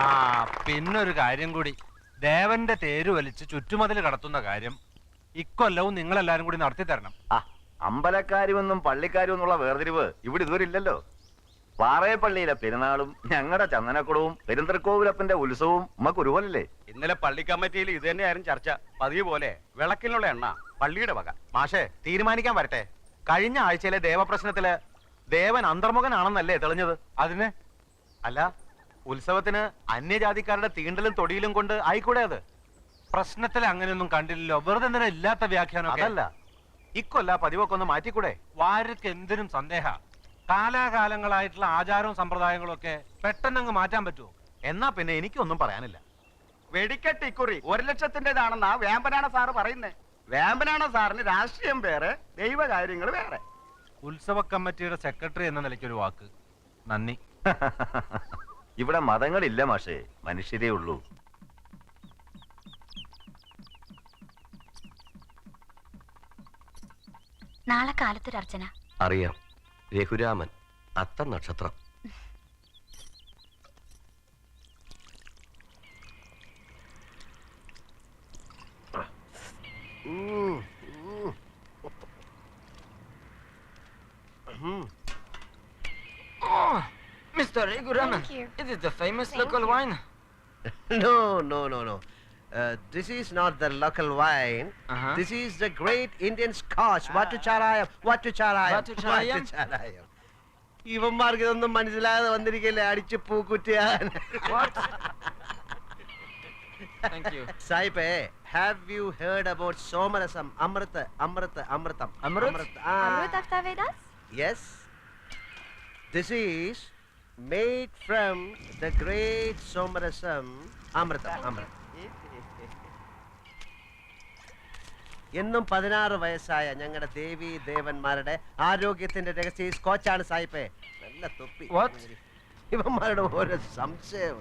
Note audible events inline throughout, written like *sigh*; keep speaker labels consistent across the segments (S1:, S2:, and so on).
S1: ആ പിന്നൊരു കാര്യം കൂടി. ദേവന്റെ തേര് വലിച്ച് ചുറ്റുമതിൽ കടത്തുന്ന കാര്യം ഇക്കൊല്ലവും നിങ്ങളെല്ലാരും കൂടി നടത്തി തരണം.
S2: ആ അമ്പലക്കാരുമെന്നും പള്ളിക്കാരും എന്നുള്ള വേർതിരിവ് ഇവിടെ ഇതുവരെ ഇല്ലല്ലോ. പാറയപ്പള്ളിയിലെ പെരുന്നാളും ഞങ്ങളുടെ ചന്ദനക്കുടവും പെരുന്തൃക്കോവിലപ്പന്റെ ഉത്സവവും നമുക്ക് ഒരുപോലല്ലേ?
S3: ഇന്നലെ പള്ളി കമ്മിറ്റിയിൽ ഇത് തന്നെയായിരുന്നു ചർച്ച. പതിവ് പോലെ വിളക്കിനുള്ള എണ്ണ പള്ളിയുടെ വക.
S1: മാഷേ തീരുമാനിക്കാൻ വരട്ടെ. കഴിഞ്ഞ ആഴ്ചയിലെ ദേവപ്രശ്നത്തിൽ ദേവൻ അന്തർമുഖനാണെന്നല്ലേ തെളിഞ്ഞത്? അതിന്? അല്ല ഉത്സവത്തിന് അന്യജാതിക്കാരുടെ തീണ്ടലും തൊടിയിലും കൊണ്ട് ആയിക്കൂടെ അത്? പ്രശ്നത്തിൽ അങ്ങനെയൊന്നും കണ്ടില്ലല്ലോ. വെറുതെ എന്തിനാ ഇല്ലാത്ത വ്യാഖ്യാനം അതല്ല. ഇക്കൊല്ല പതിവൊക്കെ ഒന്ന് മാറ്റിക്കൂടെ? വാര്യക്ക് എന്തിനും സന്ദേഹ. കാലാകാലങ്ങളായിട്ടുള്ള ആചാരവും സമ്പ്രദായങ്ങളും ഒക്കെ പെട്ടെന്നങ്ങ് മാറ്റാൻ പറ്റുമോ? എന്നാ പിന്നെ എനിക്കൊന്നും പറയാനില്ല.
S3: വെടിക്കെട്ട് ഇക്കുറി. ഒരു ലക്ഷത്തിന്റേതാണെന്നാ വേമ്പനാണ സാറ് പറയുന്നേ. വേമ്പനാണ സാറിന് രാഷ്ട്രീയം വേറെ ദൈവകാര്യങ്ങൾ വേറെ.
S1: ഉത്സവ കമ്മിറ്റിയുടെ സെക്രട്ടറി എന്ന നിലയ്ക്ക് ഒരു വാക്ക്. നന്ദി. *laughs*
S2: ഇവിടെ മതങ്ങളില്ല മാഷേ മനുഷ്യരേ ഉള്ളൂ.
S4: നാളെ കാലത്തൊരു അർച്ചന.
S5: അറിയാം. രഘുരാമൻ അത്ത നക്ഷത്രം.
S6: Mr. Iguraman, is it the famous
S4: Thank
S6: local
S4: you.
S6: wine?
S7: No, no, no, no. Uh, this is not the local wine.
S6: Uh-huh.
S7: This is the great Indian Scotch. Vatucharayam. Vatucharayam.
S6: Vatucharayam?
S7: Vatucharayam. ഇവന്മാർക്ക് ഇതൊന്നും മനസ്സിലാതെ വന്നിരിക്കല്ലേ അടിച്ച് പൂക്കുറ്റിയാൻ
S6: What? Thank you.
S7: സായിപ്പേ have you heard about Somarasam Amrit Amrit Amritam
S4: Amrit?
S7: Yes this is made from the great Somarasam Amrita. അമൃതം എന്നും പതിനാറ് വയസ്സായ ഞങ്ങളുടെ ദേവി ദേവന്മാരുടെ ആരോഗ്യത്തിന്റെ രഹസ്യ ഈ സ്കോച്ചാണ് സായിപ്പേ. നല്ല തൊപ്പി? ഇവന്മാരുടെ ഓരോ സംശയം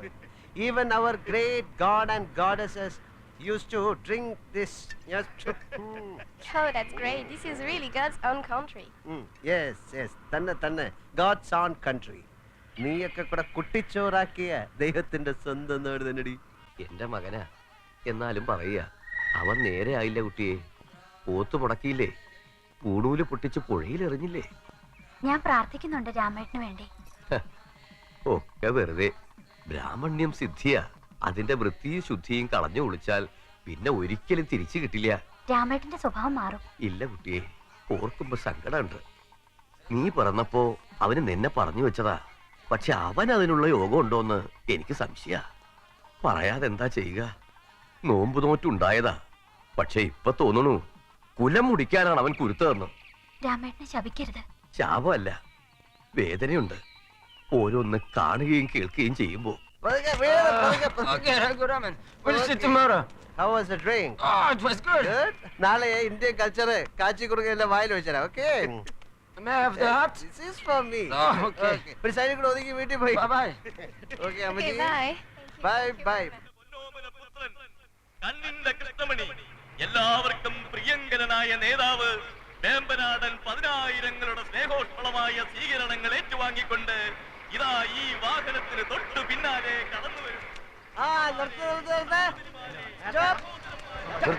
S7: even our great god and goddesses use to drink this
S4: Oh, that's great. This is really God's own country.
S7: yes yes. നീയൊക്കെ കൂടെ കുട്ടിച്ചോറാക്കിയ ദൈവത്തിന്റെ സ്വന്തം നാട് തന്നെടി
S5: എന്റെ മകനാ എന്നാലും പറയുക. അവൻ നേരെ ആയില്ല കുട്ടിയെ. പോത്ത് മുടക്കിയില്ലേ? പൂടൂൽ പൊട്ടിച്ച് പുഴയിൽ എറിഞ്ഞില്ലേ?
S4: ഞാൻ പ്രാർത്ഥിക്കുന്നുണ്ട് രാമേട്ടന് വേണ്ടി.
S5: ഒക്കെ വെറുതെ. ബ്രാഹ്മണ്യം സിദ്ധിയാ. അതിന്റെ വൃത്തിയും ശുദ്ധിയും കളഞ്ഞു കുളിച്ചാൽ പിന്നെ ഒരിക്കലും തിരിച്ചു കിട്ടില്ല.
S4: രാമേട്ടന്റെ സ്വഭാവം മാറും.
S5: ഇല്ല കുട്ടിയെ ഓർക്കുമ്പോ സങ്കടമുണ്ട്. നീ പറഞ്ഞപ്പോ അവന് നിന്നെ പറഞ്ഞു വെച്ചതാ. പക്ഷെ അവൻ അതിനുള്ള യോഗം ഉണ്ടോന്ന് എനിക്ക് സംശയ. പറയാതെ എന്താ ചെയ്യുക? നോമ്പ് നോറ്റുണ്ടായതാ. പക്ഷെ ഇപ്പൊ തോന്നണു കുലം മുടിക്കാനാണ് അവൻ കുരുത്തതെന്ന്
S4: രാമേട്ടനെ ശപിക്കരുത്.
S5: ശാപമല്ല വേദനയുണ്ട്. ഓരോന്ന് കാണുകയും കേൾക്കുകയും ചെയ്യുമ്പോ.
S7: പതുക്കെ വീട്, പതുക്കെ, പതുക്കെ.
S6: Okay, Iguraman, we'll see tomorrow.
S7: How was the drink?
S6: It was good.
S7: Good. നാളെ ഇന്ത്യൻ കൾച്ചർ കാച്ചി കുറുകയിലെ വായിൽ വെച്ചരാ. Okay
S6: May I have the hat?
S7: This is for me.
S6: Oh, okay.
S7: ഒരു സൈഡിൽ കൂടെ ഒതുങ്ങി വീട്ടിൽ പോയി
S6: Bye bye.
S7: ഓക്കെ അമ്മജി
S4: bye.
S7: ബൈ ബൈ
S8: പുത്രൻ കണ്ണിന്റെ കൃഷ്ണമണി എല്ലാവർക്കും പ്രിയങ്കരനായ നേതാവ് വേമ്പനാടൻ പതിനായിരങ്ങളുടെ സ്നേഹോഷ്മളമായ സ്വീകരണങ്ങൾ ഏറ്റുവാങ്ങിക്കൊണ്ട് ഇതാ ഈ വാഹനത്തിന് തൊട്ടു പിന്നാലെ കടന്നു വരും
S7: ആ നിർത്ത് നിർത്ത് നിർത്ത് Stop.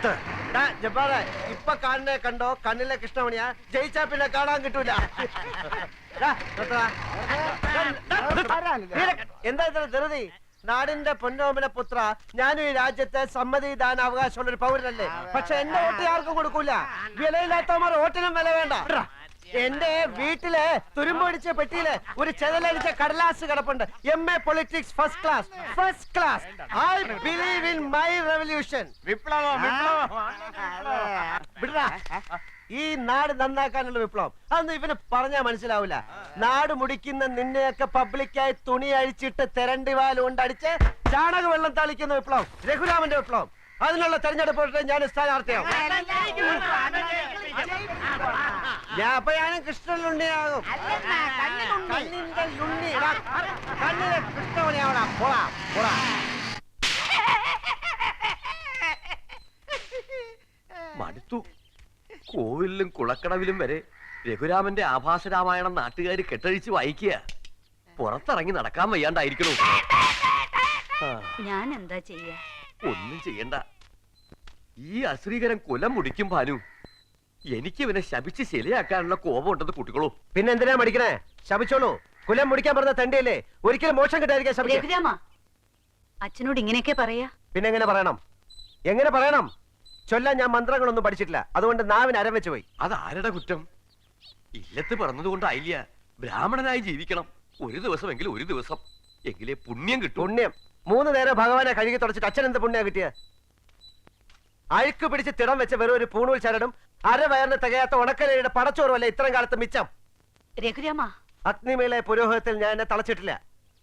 S7: ഡാ, ജബ്ബാറെ, ഇപ്പൊ കാണുന്നെ കണ്ടോ? കണ്ണിലെ കൃഷ്ണമണിയാ. ജയിച്ചാ പിന്നെ കാണാൻ കിട്ടൂല. എന്താ ഇത്ര ധൃതി? നാടിന്റെ പൊന്നോമന പുത്ര ഞാനും ഈ രാജ്യത്തെ സമ്മതിദാന അവകാശമുള്ള ഒരു പൗരനല്ലേ? പക്ഷെ എന്റെ വോട്ട് ആർക്കും കൊടുക്കൂല. വിലയില്ലാത്തവന്മാർ വോട്ടിനും വില വേണ്ട. എന്റെ വീട്ടിലെ തുരുമ്പൊടിച്ച പെട്ടിയിൽ ഒരു ചെതലടിച്ച കടലാസ് കിടപ്പുണ്ട്. M A politics first class first class I believe in my revolution
S3: വിപ്ലവം വിപ്ലവം.
S7: ഈ നാട് നന്നാക്കാനുള്ള വിപ്ലവം. അതൊന്നും ഇവന് പറഞ്ഞാ മനസ്സിലാവില്ല നാട് മുടിക്കുന്ന നിന്നെയൊക്കെ പബ്ലിക്കായി തുണി അഴിച്ചിട്ട് തെരണ്ടി വാൽ കൊണ്ടടിച്ച് ചാണക വെള്ളം തളിക്കുന്ന വിപ്ലവം. രഘുരാമന്റെ വിപ്ലവം. അതിനുള്ള തെരഞ്ഞെടുപ്പ് ഞാൻ സ്ഥാനാർത്ഥിയാവും ഞാൻ അപ്പൊ ഞാൻ കൃഷ്ണനുണ്ണിയാകും കണ്ണിന്റെ ലുണ്ണി എടാ, കണ്ണിലെ കൃഷ്ണമണിയാവടാ പോടാ പോടാ
S5: മടുത്തു. കോവിലും കുളക്കടവിലും വരെ രഘുരാമന്റെ ആഭാസ രാമായണം നാട്ടുകാർ കെട്ടഴിച്ച് വായിക്കുക. പുറത്തിറങ്ങി നടക്കാൻ വയ്യാണ്ടായിരിക്കണു.
S9: ഞാൻ എന്താ ചെയ്യ?
S5: ഒന്നും ചെയ്യണ്ട. ഈ അശ്രീകരം കൊലം മുടിക്കും ഭാനു. എനിക്ക് ഇവനെ ശപിച്ച് ശരിയാക്കാനുള്ള കോപം ഉണ്ടെന്ന് കുട്ടികളോ.
S7: പിന്നെ എന്തിനാ മടിക്കണേ? ശപിച്ചോളൂ. കുലം മുടിക്കാൻ പറഞ്ഞ തണ്ടിയല്ലേ? ഒരിക്കലും മോശം ശപിക്കാം.
S9: രഘുരാമ അച്ഛനോട് ഇങ്ങനെയൊക്കെ പറയാ?
S7: പിന്നെ എങ്ങനെ പറയണം? എങ്ങനെ പറയണം? ചൊല്ലാൻ ഞാൻ മന്ത്രങ്ങളൊന്നും പഠിച്ചിട്ടില്ല. അതുകൊണ്ട് നാവിന് അരം വെച്ച് പോയി.
S5: അത് ആരുടെ കുറ്റം? ഇല്ലത്ത് പറഞ്ഞതുകൊണ്ടായില്ല ബ്രാഹ്മണനായി ജീവിക്കണം. ഒരു ദിവസം എങ്കിലും ഒരു ദിവസം. എങ്കിലേ പുണ്യം കിട്ടും.
S7: പുണ്യം. മൂന്ന് നേരം ഭഗവാനെ കഴുകി തുടച്ചിട്ട് അച്ഛൻ എന്ത് പുണ്യ കിട്ടിയ? അഴുക്ക് പിടിച്ച് തിടം വെച്ച വെറും ഒരു പൂണൂൽ ചരടും അര വയറിന് തികയാത്ത ഉണക്കലയുടെ പടച്ചോറുമല്ല ഇത്രയും കാലത്ത് മിച്ചം?
S9: രഘുരാമ.
S7: അഗ്നിമേലെ പുരോഹിതത്തിൽ ഞാൻ എന്നെ തളച്ചിട്ടില്ല.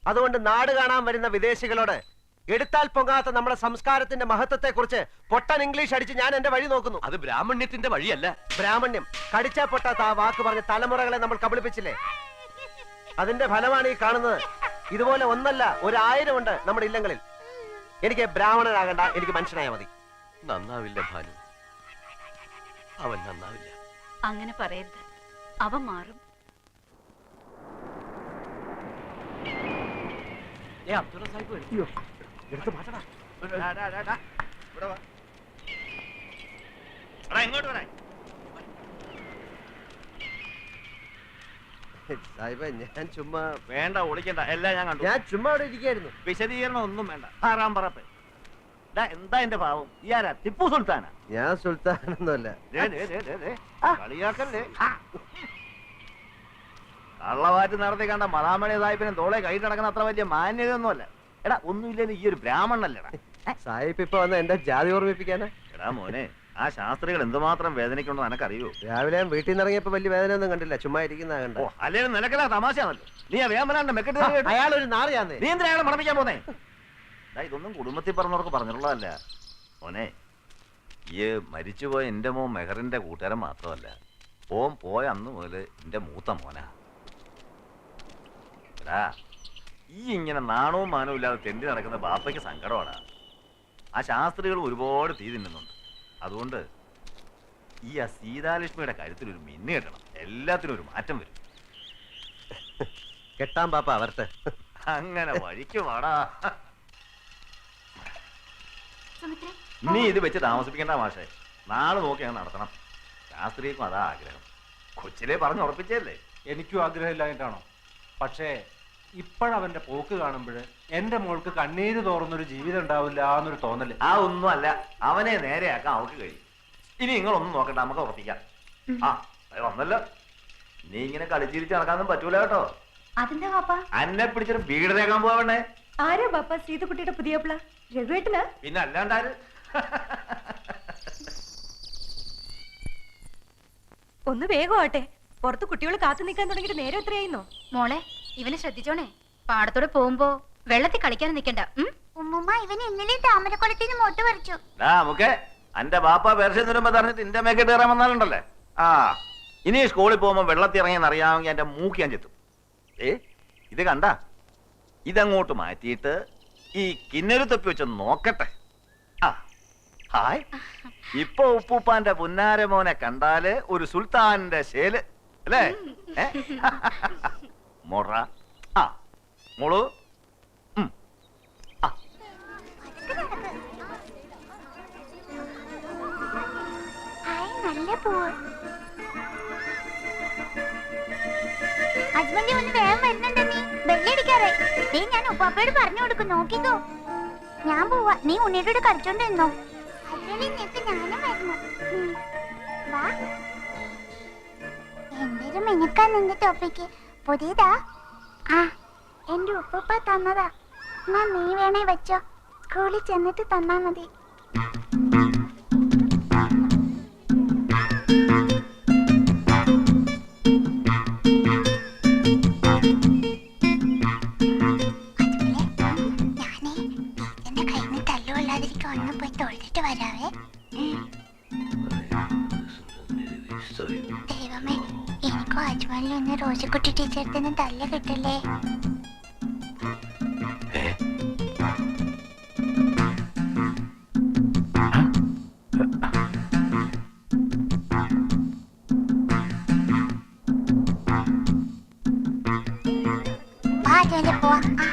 S7: അതുകൊണ്ട് നാട് കാണാൻ വരുന്ന വിദേശികളോട് എടുത്താൽ പൊങ്ങാത്ത നമ്മുടെ സംസ്കാരത്തിന്റെ മഹത്വത്തെ കുറിച്ച് പൊട്ടൻ ഇംഗ്ലീഷ് അടിച്ച് ഞാൻ എന്റെ വഴി നോക്കുന്നു.
S5: അത് ബ്രാഹ്മണ്യത്തിന്റെ വഴിയല്ല.
S7: ബ്രാഹ്മണ്യം. കടിച്ചാ പൊട്ടാത്ത ആ വാക്ക് പറഞ്ഞ് തലമുറകളെ നമ്മൾ കബളിപ്പിച്ചില്ലേ? അതിന്റെ ഫലമാണ് ഈ കാണുന്നത്. ഇതുപോലെ ഒന്നല്ല ഒരു ആയിരം ഉണ്ട് നമ്മുടെ ഇല്ലങ്ങളിൽ. എനിക്ക് ബ്രാഹ്മണനാകണ്ട എനിക്ക് മനുഷ്യനായ മതി.
S5: നന്നാവില്ല ഭാനു. അവൻ നന്നാവില്ല.
S9: അങ്ങനെ പറയരുത്. അവൻ മാറും.
S7: സാഹിബ് ഞാൻ ചുമ്മാ
S3: വേണ്ട ഒളിക്കണ്ട. എല്ലാം ഞാൻ കണ്ടു.
S7: ഞാൻ ചുമ്മാ അവിടെ ഇരിക്കായിരുന്നു.
S3: വിശദീകരണം ഒന്നും വേണ്ട. ആറാം പറപ്പ്. എന്താ എന്റെ ഭാവം ഇയാരാ ടിപ്പു സുൽത്താനാ?
S7: ഞാൻ സുൽത്താനൊന്നുമല്ല.
S3: കളിയാക്കല്ലേ. കള്ളവാറ്റ് നടത്തി കണ്ട മലാമണി സാഹിബിനെ തോളെ കൈ നടക്കുന്ന അത്ര വലിയ മാന്യതയൊന്നുമല്ല. എടാ ഒന്നുമില്ലെന്ന് ഈ ഒരു ബ്രാഹ്മണല്ലടാ
S7: സാഹിബ് ഇപ്പൊ വന്ന് എന്റെ ജാതി ഓർമ്മിപ്പിക്കാനാ?
S3: എടാ മോനെ ആ ശാസ്ത്രികൾ എന്തുമാത്രം വേദനയ്ക്കുണ്ടോ നിനക്കറിയോ
S7: രാവിലെ വീട്ടിൽ നിന്ന് ഇറങ്ങിയപ്പോ വലിയ വേദന ഒന്നും കണ്ടില്ല. ചുമ്മാ ഇരിക്കുന്ന കണ്ടോ
S3: അല്ലെങ്കിൽ നിനക്കല്ല തമാശയാണല്ലോ? നീ ആ വേമ്പനാന്റെ മെക്കെട്ട് അയാളൊരു?
S7: അയാൾ ഒരു നാറിയാന്നേ.
S3: നീ എന്തിനാ അയാളെ മണപ്പിക്കാൻ പോന്നേ? ഇതൊന്നും കുടുംബത്തിൽ പറഞ്ഞവർക്ക് പറഞ്ഞിട്ടുള്ളതല്ല. മോനെ ഈ മരിച്ചുപോയ എന്റെ മോൻ മെഹറിന്റെ കൂട്ടുകാരൻ മാത്രമല്ല ഓം പോയ അന്ന് മുതൽ എന്റെ മൂത്ത മോനാ. എടാ ഈ ഇങ്ങനെ നാണവും മാനവും ഇല്ലാതെ തെണ്ടി നടക്കുന്ന ബാപ്പയ്ക്ക് സങ്കടമാണ് ആ ശാസ്ത്രികൾ ഒരുപാട് തീ തിന്നുന്നുണ്ട്. അതുകൊണ്ട് ഈ ആ സീതാലക്ഷ്മിയുടെ കാര്യത്തിൽ ഒരു മിന്നു കെട്ടണം. എല്ലാത്തിനും ഒരു മാറ്റം വരും.
S7: കെട്ടാൻ പാപ്പ അവർക്ക്
S3: അങ്ങനെ വഴിക്ക് വാടാ. നീ ഇത് വെച്ച് താമസിപ്പിക്കേണ്ട മാഷേ. നാളെ നോക്കി അങ്ങ് നടത്തണം. ശാസ്ത്രീയക്കും അതാ ആഗ്രഹം. കൊച്ചിലെ പറഞ്ഞ് ഉറപ്പിച്ചല്ലേ
S10: എനിക്കും ആഗ്രഹമില്ലായിട്ടാണോ പക്ഷേ ഇപ്പോഴവന്റെ പോക്ക് കാണുമ്പോൾ എന്റെ മോൾക്ക് കണ്ണീര് തോറുന്നൊരു ജീവിതം ഉണ്ടാവില്ല എന്നൊരു തോന്നൽ.
S3: ആ ഒന്നും അല്ല. അവനെ നേരെയാക്കാൻ അവൾക്ക് കഴിയും. ഇനി നിങ്ങളൊന്നും നോക്കണ്ട നമുക്ക് ഉറപ്പിക്കാം. ആ വന്നല്ലോ. നീ ഇങ്ങനെ കളിച്ചിരിച്ച് നടക്കാനൊന്നും പറ്റൂല കേട്ടോ.
S9: അതിന്റെ പാപ്പ?
S3: അന്നെ വീട് തേക്കാൻ പോവണേ
S9: ആരാ പാപ്പ? സീതക്കുട്ടിയുടെ പുതിയ രഘുവേട്ടനാ?
S3: പിന്നെ അല്ലാണ്ടാര്?
S9: ഒന്ന് വേഗമാട്ടെ പുറത്ത് കുട്ടികൾ കാത്തു നിൽക്കാൻ തുടങ്ങിയിട്ട് നേരെ എത്രയായിരുന്നോ
S4: മോളെ ഇവനെ ശ്രദ്ധിച്ചോണേ. പാടത്തോടെ പോകുമ്പോ വെള്ളത്തിൽ കളിക്കാൻ നിൽക്കണ്ട ഉമ്മുമ്മ ഇവൻ ഇന്നലെ താമരക്കുളത്തിൽ മോട്ട് മൊട്ട് പറിച്ചു.
S3: എന്റെ നമുക്ക് അന്റെ ബാപ്പ പേർഷ്യം തരുമ്പോ പറഞ്ഞിട്ട് ഇന്റെ മേക്കിട്ട് കയറാൻ വന്നാലുണ്ടല്ലേ? ആ ഇനി സ്കൂളിൽ പോകുമ്പോ വെള്ളത്തിൽ ഇറങ്ങിയെന്ന് അറിയാമെങ്കിൽ എന്റെ മൂക്ക് ഞാൻ ചെത്തും. ഏ ഇത് കണ്ട? ഇതങ്ങോട്ട് മാറ്റിയിട്ട് ഈ കിന്നരു തൊപ്പി വെച്ച് നോക്കട്ടെ. ആ ഹായ്. ഇപ്പൊ ഉപ്പൂപ്പാന്റെ പുന്നാരമോനെ കണ്ടാൽ ഒരു സുൽത്താന്റെ ശേൽ അല്ലേ? മൊറ. ആ മോളു.
S4: അജ്മന്റെ ഒന്ന് വേഗം വരുന്നുണ്ട്. നീ ഞാൻ ഉപ്പാപ്പയോട് പറഞ്ഞു കൊടുക്കും. നോക്കിക്കോ. ഞാൻ പോവാ. നീ ഉണ്ണിയുടെ കളിച്ചോണ്ട് നിന്നോ. അതുപോലെ നിനക്ക് ഞാനും വരുന്നു ഉം. വാ. എന്തൊരു മിനുക്കാ നിന്റെ ടോപ്പിക്ക് പുതിയതാ? ആ എന്റെ ഉപ്പുപ്പ തന്നതാ. എന്നാ നീ വേണേ വെച്ചോ. സ്കൂളിൽ ചെന്നിട്ട് തന്നാ മതി. തല്ലുകൊള്ളാതിരിക്കും ഒന്ന് പോയി തൊഴുതിട്ട് വരാവേ. ദൈവമേ എനിക്കും അജ്മലിൽ നിന്ന് റോസക്കുട്ടി ടീച്ചറിൽ നിന്ന് തല്ല് കിട്ടില്ലേ? വാ ജോലി പോവാ. ആ